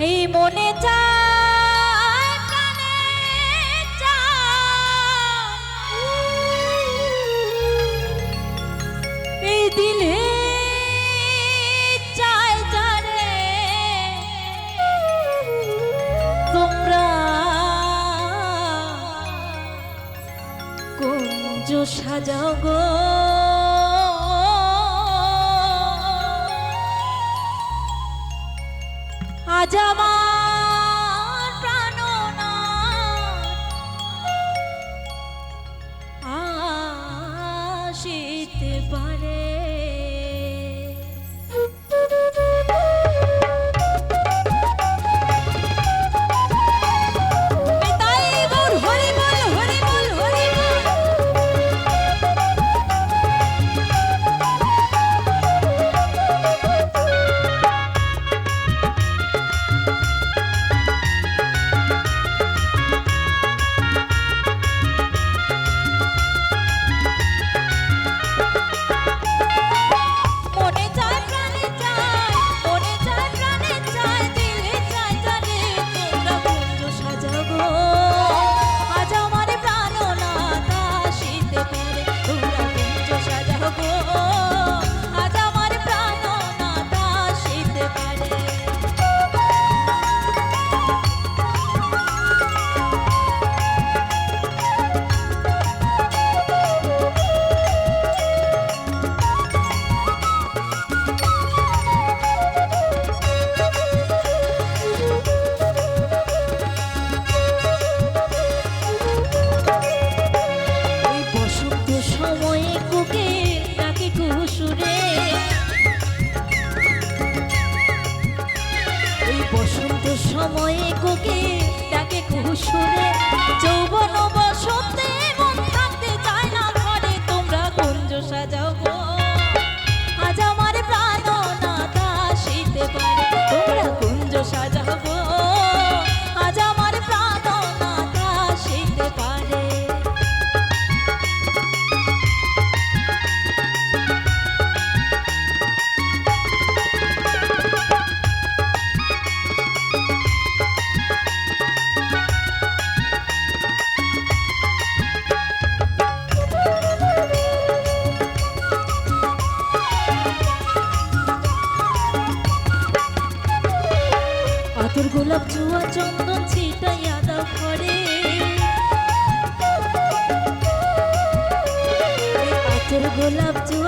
এই মনে চায় প্রাণে এই দিলে চায় তোমরা সাজাও গো। আজ আমার প্রাণনা আসিতে পারে লোকে তাকে কুসুরে যৌবন বসতে ধোয়া চন্দন ছিটাইয়া দাও ঘরে। গোলাপ জুয়া